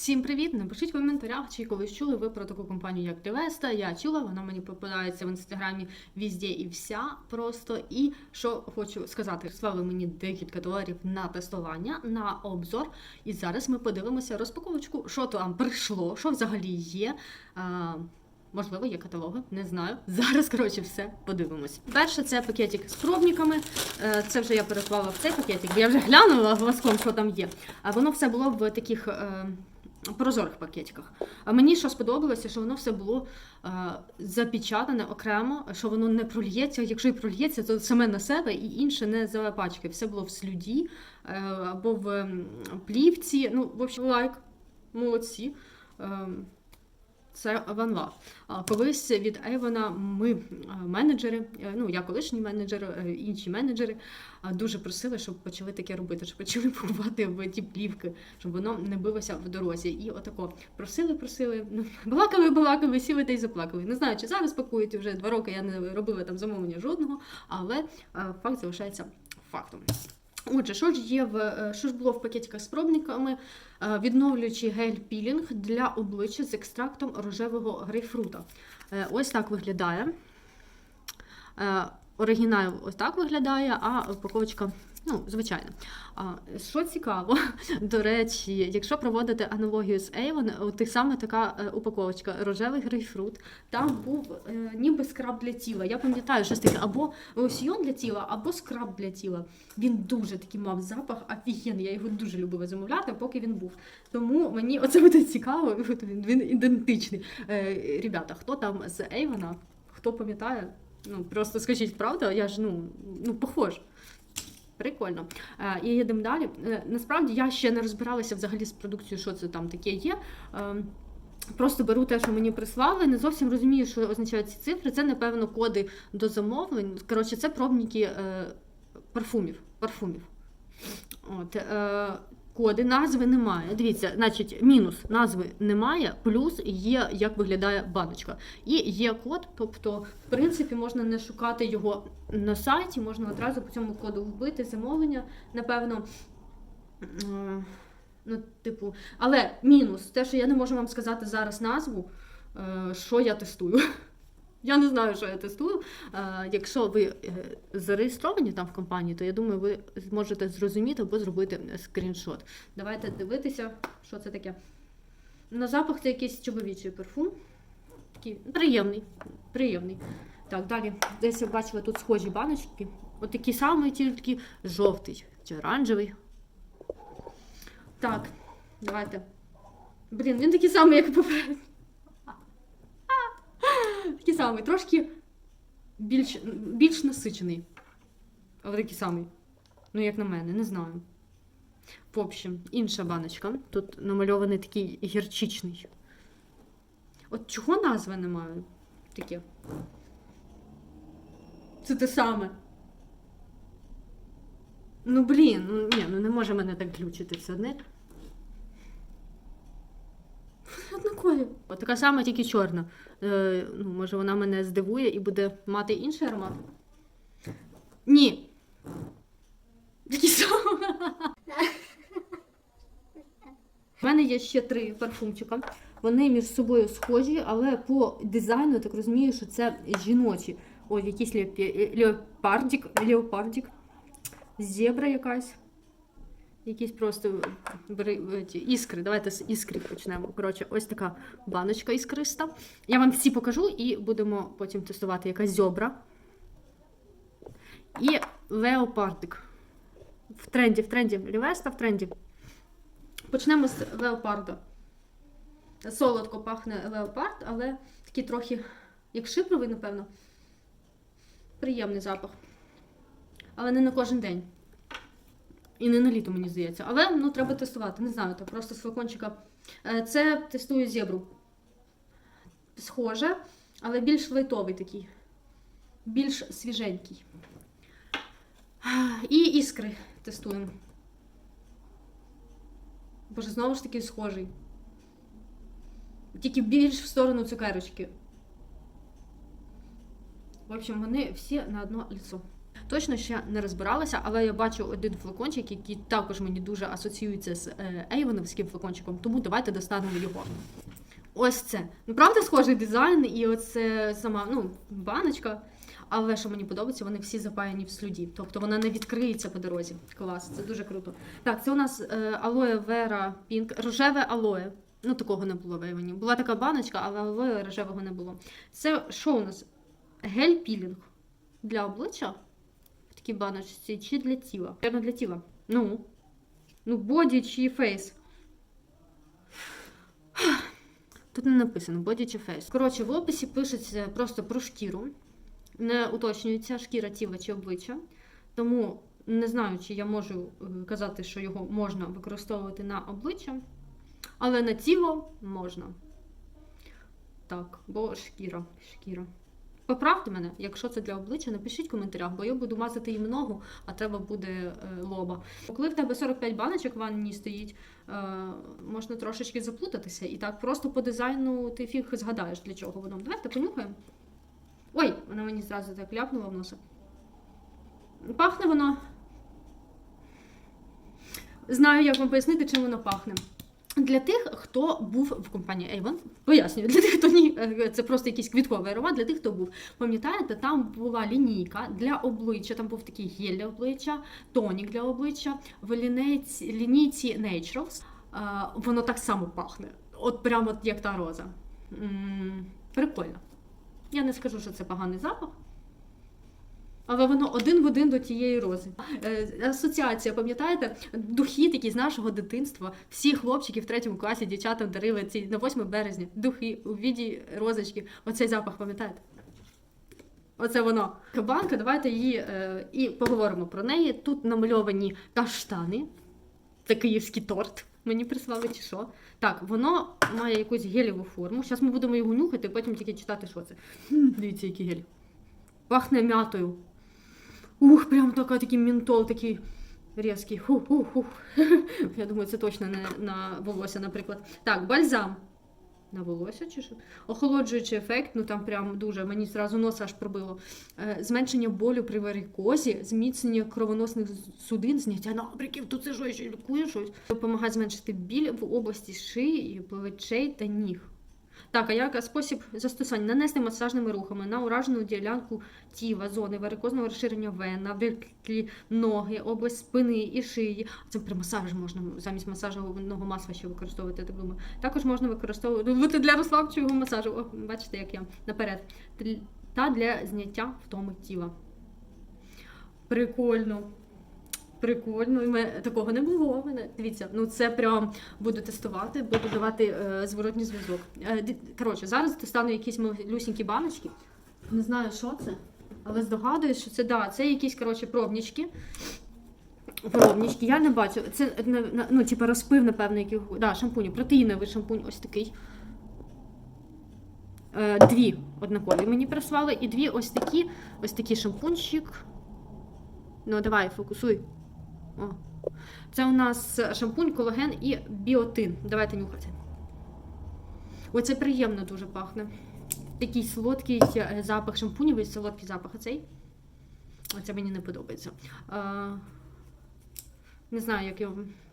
Всім привіт! Напишіть в коментарях, чи колись чули ви про таку компанію, як Девеста. Я чула, вона мені попадається в інстаграмі візде і вся просто. І що хочу сказати, слали мені декілька доларів на тестування, на обзор. І зараз ми подивимося розпаковочку, що там прийшло, що взагалі є. А, Можливо, є каталоги, не знаю. Зараз, коротше, все подивимось. Перше, це пакетик з пробниками. Е, Це вже я переклала в цей пакетик, бо я вже глянула глазком, що там є. А воно все було в таких е, прозорих пакетиках. А мені що сподобалося, що воно все було е, запечатане окремо, що воно не прольється. Якщо і прольється, то саме на себе і інше не запачки. Все було в слюді е, або в плівці. Ну, в общем, лайк. Молодці. Це One Love. Колись від Avon ми, е, менеджери, е, ну я колишній менеджер, е, інші менеджери, дуже просили, щоб почали таке робити, щоб почали купувати в ті плівки, щоб воно не билося в дорозі. І отако просили, просили, ну, балакали, балакали, сіли та й заплакали. Не знаю, чи зараз пакують вже два роки. Я не робила там замовлення жодного, але факт залишається фактом. Отже, що ж є в е, що ж було в пакетиках з пробниками? Е, Відновлюючий гель-пілінг для обличчя з екстрактом рожевого грейпфрута. Е, Ось так виглядає. Оригінал ось так виглядає, а упаковочка, ну, звичайна. А, Що цікаво, до речі, якщо проводити аналогію з Avon, от так саме така е, упаковочка рожевий грейпфрут. Там був е, ніби скраб для тіла. Я пам'ятаю, щось таке або лосьйон для тіла, або скраб для тіла. Він дуже такий мав запах, офігенний. Я його дуже любила замовляти, поки він був. Тому мені оце буде цікаво, він, він ідентичний. Е, ребята, хто там з Avon, хто пам'ятає? Ну, просто скажіть, правда, я ж ну, ну похож. Прикольно. Е, і їдемо далі. Е, насправді я ще не розбиралася взагалі з продукцією, що це там таке є. Е, Просто беру те, що мені прислали, не зовсім розумію, що означають ці цифри. Це, напевно, коди до замовлень. Коротше, це пробники парфумів. парфумів. От, коди, назви немає. Дивіться, значить, мінус назви немає, плюс є, як виглядає баночка. І є код, тобто, в принципі, можна не шукати його на сайті, можна одразу по цьому коду вбити замовлення, напевно. Е, Ну, типу, але мінус, те, що я не можу вам сказати зараз назву, е, що я тестую. Я не знаю, що я тестую. Е, Якщо ви е, зареєстровані там в компанії, то я думаю, ви зможете зрозуміти або зробити скріншот. Давайте дивитися, що це таке. На запах це якийсь чоловічий парфум. Такий приємний. приємний. Так, далі. Десь я бачила тут схожі баночки. От такі самі, тільки жовтий чи оранжевий. Так, давайте. Блін, він такий самий, як попередній. Такий самий, трошки більш, більш насичений. Але такий самий. Ну, як на мене, не знаю. В общем, інша баночка. Тут намальований такий гірчичний. От чого назви немає? Таке. Це те саме. Ну, блін, ну ні, ну не може мене так глючити все одне. Однакові. От така сама, тільки чорна. Е, ну, може, вона мене здивує і буде мати інший аромат? Ні. У мене є ще три парфумчика. Вони між собою схожі, але по дизайну я так розумію, що це жіночі. Ой, якийсь леопе- леопардик, леопардик, зебра якась. Якісь просто іскри. Давайте з іскри почнемо. Коротше, ось така баночка іскриста. Я вам всі покажу і будемо потім тестувати якась зьобра. І леопардик. В тренді, в тренді. Лівеста в тренді. Почнемо з леопарда. Солодко пахне леопард, але такий трохи, як шипровий, напевно. Приємний запах. Але не на кожен день. І не на літо, мені здається. Але ну, треба тестувати. Не знаю, так просто з флакончика. Е, Це тестую зебру. Схоже, але більш лайтовий такий. Більш свіженький. І іскри тестуємо. Боже, знову ж таки схожий. Тільки більш в сторону цукерочки. В общем, вони всі на одно лицо. Точно ще не розбиралася, але я бачу один флакончик, який також мені дуже асоціюється з е, Ейвоновським флакончиком, тому давайте достанемо його. Ось це. Ну, правда, схожий дизайн, і оце сама ну, баночка. Але що мені подобається, вони всі запаяні в слюді. Тобто вона не відкриється по дорозі. Клас, це дуже круто. Так, це у нас алоє Вера Пінк, рожеве алоє. Ну, такого не було в Ейвоні. Була така баночка, але алоє рожевого не було. Це що у нас? Гель-пілінг для обличчя в такій баночці чи для тіла? Певно, для тіла. Ну. Ну, боді чи фейс. Тут не написано боді чи фейс. Коротше, в описі пишеться просто про шкіру. Не уточнюється шкіра тіла чи обличчя. Тому не знаю, чи я можу е, казати, що його можна використовувати на обличчя, але на тіло можна. Так, бо шкіра. шкіра. Поправте мене, якщо це для обличчя, напишіть в коментарях, бо я буду мазати їм ногу, а треба буде е, лоба. Коли в тебе 45 баночок в ванні стоїть, е, можна трошечки заплутатися. І так просто по дизайну ти фіг згадаєш, для чого воно. Давайте понюхаємо. Ой, вона мені зразу так ляпнула в носа. Пахне воно. Знаю, як вам пояснити, чим воно пахне. Для тих, хто був в компанії Avon, пояснюю, для тих, хто ні, е, це просто якийсь квітковий аромат, для тих, хто був. Пам'ятаєте, там була лінійка для обличчя, там був такий гель для обличчя, тонік для обличчя, в лінійці, лінійці Naturals. е, Воно так само пахне. От прямо як та роза. М, Прикольно. Я не скажу, що це поганий запах. Але воно один в один до тієї рози. Е, асоціація, пам'ятаєте? Духи такі з нашого дитинства. Всі хлопчики в третьому класі дівчатам дарили ці на 8 березня духи у віді розочки. Оцей запах, пам'ятаєте? Оце воно. Банка, давайте її е, і поговоримо про неї. Тут намальовані каштани. Це київський торт. Мені прислали чи що. Так, воно має якусь гелєву форму. Зараз ми будемо його нюхати, потім тільки читати, що це. Дивіться, який гель. Пахне м'ятою. Ух, прям така, такий ментол, такий різкий. Хух, хух, хух. Я думаю, це точно не на волосся, наприклад. Так, бальзам. На волосся чи що? Охолоджуючий ефект, ну там прям дуже, мені зразу носа аж пробило. Е, зменшення болю при варикозі, зміцнення кровоносних судин, зняття набриків, тут це що, ще лікує щось. Допомагає зменшити біль в області шиї, плечей та ніг. Так, а як спосіб застосування? Нанести масажними рухами на уражену ділянку тіла, зони варикозного розширення вен, на ноги, область спини і шиї. Це при масажі можна замість масажного масла ще використовувати, так думаю. Також можна використовувати для розслабчого масажу. О, бачите, як я наперед. Та для зняття втоми тіла. Прикольно. Прикольно, мене такого не було. Мене дивіться, ну це прям буду тестувати, буду давати е, зворотній зв'язок. Е, коротше, зараз достану якісь малюсінькі баночки. Не знаю, що це, але здогадуюсь, що це да, це якісь коротше пробнічки. Пробнічки, я не бачу. Це ну, типу розпив, напевно, яких. Да, шампуні, протеїновий шампунь, ось такий. Е, дві однакові мені прислали, і дві ось такі, ось такий шампунчик. Ну, давай, фокусуй. О. Це у нас шампунь, колаген і біотин. Давайте нюхати. Оце приємно дуже пахне. Такий солодкий запах запах і солодкий запах оцей. Оце мені не подобається. А, не знаю, як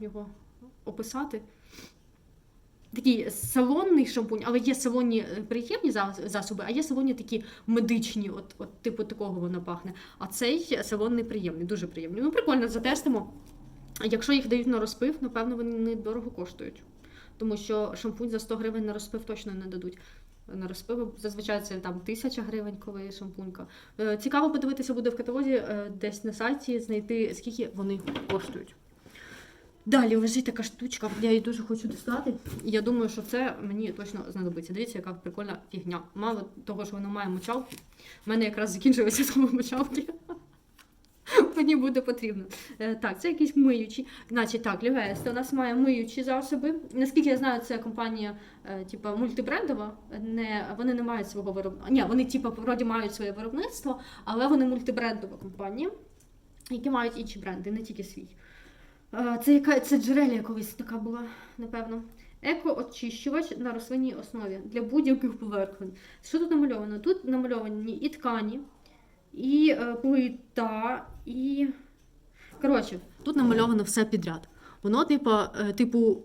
його описати. Такий салонний шампунь, але є салонні е, приємні засоби, а є салонні такі медичні, от, от типу такого воно пахне. А цей салонний приємний, дуже приємний. Ну, прикольно, затестимо. Якщо їх дають на розпив, напевно, вони недорого коштують. Тому що шампунь за 100 гривень на розпив точно не дадуть. На розпив зазвичай це там тисяча гривень, коли шампунька. Е, Цікаво подивитися буде в каталозі е, десь на сайті, знайти скільки вони коштують. Далі лежить така штучка, я її дуже хочу достати. Я думаю, що це мені точно знадобиться. Дивіться, яка прикольна фігня. Мало того, що воно має мочалки. У мене якраз закінчилися саме мочалки. Мені буде потрібно. Е, Так, це якісь миючі. Значить, так, Лівеста у нас має миючі засоби. Наскільки я знаю, це компанія типа мультибрендова. Не, вони не мають свого виробництва. Ні, вони типа вроді мають своє виробництво, але вони мультибрендова компанія, які мають інші бренди, не тільки свій. Це яка це джерелія колись така була, напевно. Еко-очищувач на рослинній основі для будь-яких поверхонь. Що тут намальовано? Тут намальовані і ткані, і е, плита, і. Коротше, тут намальовано все підряд. Воно, типу, типу,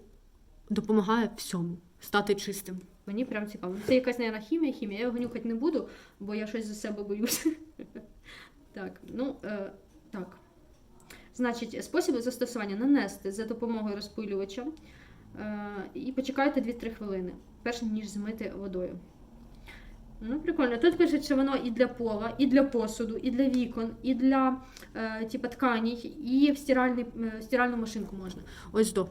допомагає всьому стати чистим. Мені прям цікаво. Це якась, мабуть, хімія, хімія. Я його нюхати не буду, бо я щось за себе боюсь. Так, ну, е, так. Значить, спосіб застосування нанести за допомогою розпилювача е, і почекайте 2-3 хвилини, перш ніж змити водою. Ну, прикольно. Тут пишуть, що воно і для пола, і для посуду, і для вікон, і для е, типа, тканей, і в, стиральний, е, стиральну машинку можна. Ось до.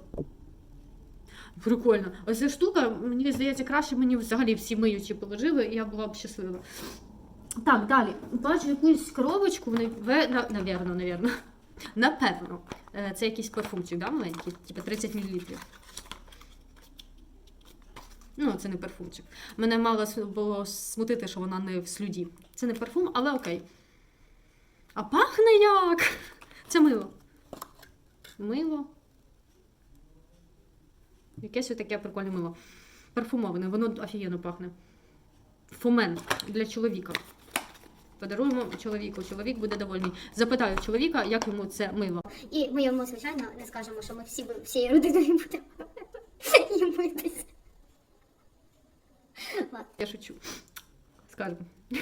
Прикольно. Ось ця штука, мені здається, краще мені взагалі всі миючі положили, і я була б щаслива. Так, далі. Бачу якусь коробочку, навірно, навірно. Напевно. Це якийсь парфумчик, да, маленький, типу 30 мл. Ну, це не парфумчик. Мене мало було смутити, що вона не в слюді. Це не парфум, але окей. А пахне як? Це мило. Мило. Якесь таке прикольне мило. Парфумоване, воно офігенно пахне. Фомен для чоловіка. Подаруємо чоловіку. Чоловік буде довольний. Запитаю чоловіка, як йому це мило. І ми йому, звичайно, не скажемо, що ми всі всією родиною будемо і митись. Ладно. Я шучу. Скажемо.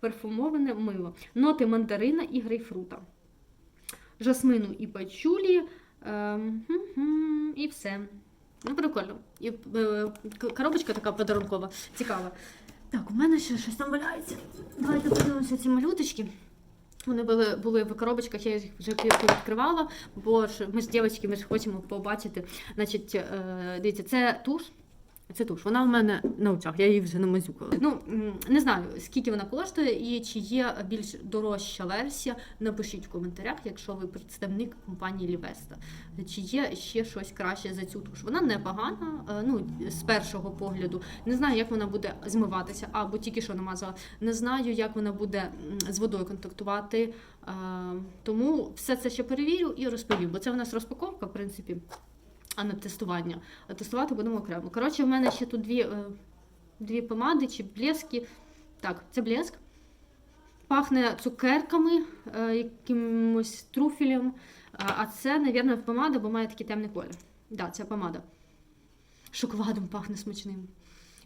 Парфумоване мило. Ноти мандарина і грейпфрута. Жасмину і пачулі. Ем, і все. Ну, прикольно. І е, коробочка така подарункова, цікава. Так, у мене ще щось там валяється. Давайте подивимося ці малюточки. Вони були, були в коробочках, я їх вже відкривала, бо ж ми з дівчатки ми ж хочемо побачити. Значить, е, дивіться, це туш. Це туш. Вона в мене на очах, я її вже намазюкала. Ну не знаю, скільки вона коштує, і чи є більш дорожча версія. Напишіть в коментарях, якщо ви представник компанії Лівеста. Чи є ще щось краще за цю туш? Вона непогана, е, ну з першого погляду. Не знаю, як вона буде змиватися, або тільки що намазала. Не знаю, як вона буде з водою контактувати. Е, Тому все це ще перевірю і розповім, бо це в нас розпаковка, в принципі а не тестування. А тестувати будемо окремо. Коротше, в мене ще тут дві, е, дві помади чи блески. Так, це блеск. Пахне цукерками, е, якимось труфелем. А це, мабуть, помада, бо має такий темний колір. Да, це помада. Шоколадом пахне смачним.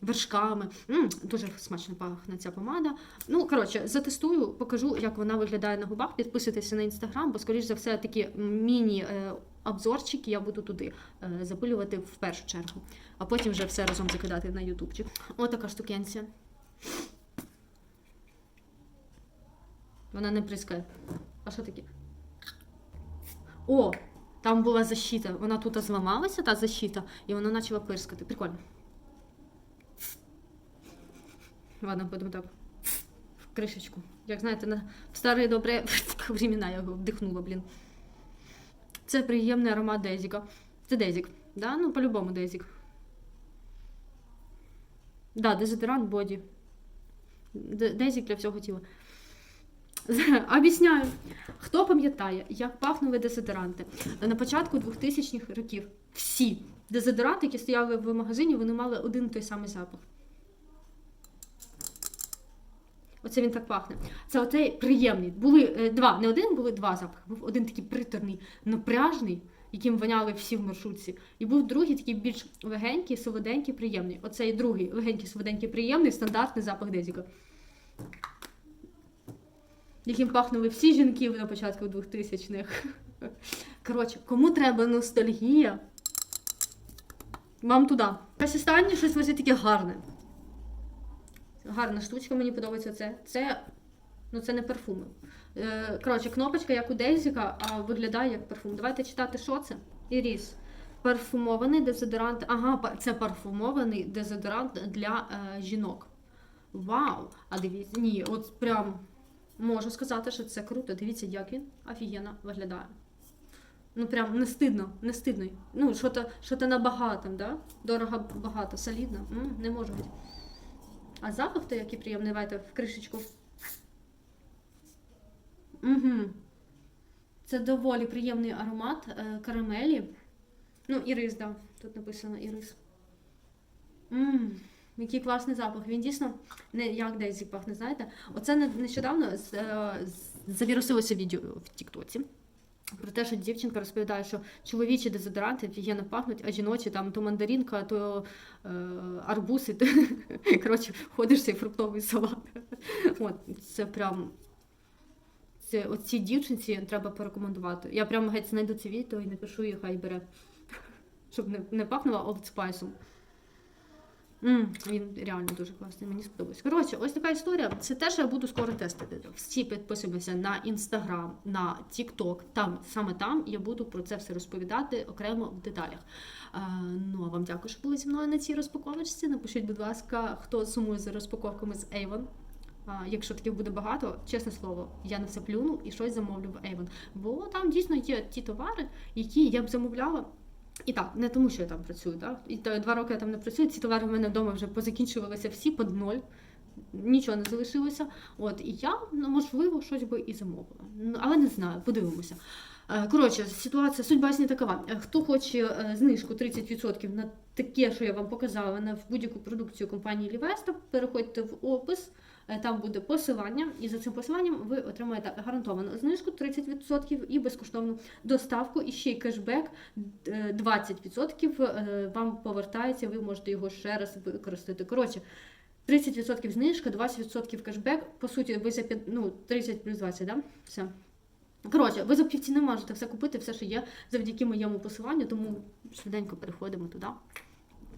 Вершками. м дуже смачно пахне ця помада. Ну, коротше, затестую, покажу, як вона виглядає на губах. Підписуйтеся на інстаграм, бо, скоріш за все, такі міні е, обзорчики я буду туди е, запилювати в першу чергу, а потім вже все разом закидати на ютубчик. Отака штукенція. Вона не прискає. А що таке? О! Там була защита. Вона тут зламалася, та защита, і вона почала пирскати. Прикольно. Ладно, будемо так. В кришечку. Як знаєте, на старі добрі времена я його вдихнула, блін. Це приємний аромат Дезіка. Це Дезік. Да? Ну, по-любому Дезік. Да, дезодорант боді. Дезік для всього тіла. Об'ясняю. Хто пам'ятає, як пахнули дезодоранти? На початку 2000-х років всі дезодоранти, які стояли в магазині, вони мали один і той самий запах. Оце він так пахне. Це оцей приємний. Були е, два, не один, були два запахи. Був один такий приторний, напряжний, яким воняли всі в маршрутці. І був другий такий більш легенький, солоденький, приємний. Оцей другий легенький, солоденький, приємний, стандартний запах Дезіка. Яким пахнули всі жінки на початку 2000-х. Коротше, кому треба ностальгія? Вам туди. Щось останнє, щось ось таке гарне. Гарна штучка, мені подобається це. Це, ну, це не парфуми. Е, коротше, кнопочка, як у Дейзіка, а виглядає як парфум. Давайте читати, що це. Іріс. Парфумований дезодорант. Ага, це парфумований дезодорант для е, жінок. Вау! А дивіться, ні, от прям можу сказати, що це круто. Дивіться, як він офігенно виглядає. Ну, прям не стидно, не стидно. Ну, що-то що набагато, да? Дорого, багато, солідно. М, не може бути. А запах то який приємний, давайте в кришечку. Угу. Це доволі приємний аромат е, карамелі. Ну, ірис, да. Тут написано ірис. Мм, Який класний запах. Він дійсно не як Дейзі пахне, знаєте. Оце нещодавно е, завірусилося відео в Тіктоці. Про те, що дівчинка розповідає, що чоловічі дезодоранти офігенно пахнуть, а жіночі там то мандаринка, то е, арбуз, і то, коротше, ходиш цей фруктовий салат. От, це прям. Це оцій дівчинці треба порекомендувати. Я прямо геть знайду це відео і напишу їй, хай бере. Щоб не, не Old Spice. М, він реально дуже класний, мені сподобався. Коротше, ось така історія. Це те, що я буду скоро тестити. Всі підписуємося на інстаграм, на TikTok. Там саме там я буду про це все розповідати окремо в деталях. Е, ну а вам дякую, що були зі мною на цій розпаковочці. Напишіть, будь ласка, хто сумує за розпаковками з Avon. А, Якщо таких буде багато, чесне слово, я на це плюну і щось замовлю в Avon. Бо там дійсно є ті товари, які я б замовляла. І так, не тому, що я там працюю, так? І два роки я там не працюю. Ці товари в мене вдома вже позакінчувалися всі під ноль. Нічого не залишилося. От і я, ну, можливо, щось би і замовила. Ну, але не знаю, подивимося. Е, Коротше, ситуація судьба сні такова. Е, Хто хоче е, знижку 30% на таке, що я вам показала, на будь-яку продукцію компанії Лівеста, переходьте в опис. Е, Там буде посилання, і за цим посиланням ви отримаєте гарантовану знижку 30% і безкоштовну доставку, і ще й кешбек е, 20% е, вам повертається, ви можете його ще раз використати. Коротше, 30% знижка, 20% кешбек. По суті, ви за п'ят- ну, 30 плюс 20, да? Все. Коротше, ви за півціни можете все купити, все, що є, завдяки моєму посиланню, тому швиденько переходимо туди.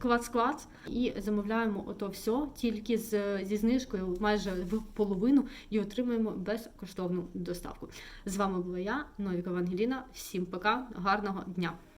Клац-клац і замовляємо ото все тільки з, зі знижкою майже в половину і отримуємо безкоштовну доставку. З вами була я, Новіка Вангеліна. Всім пока, гарного дня!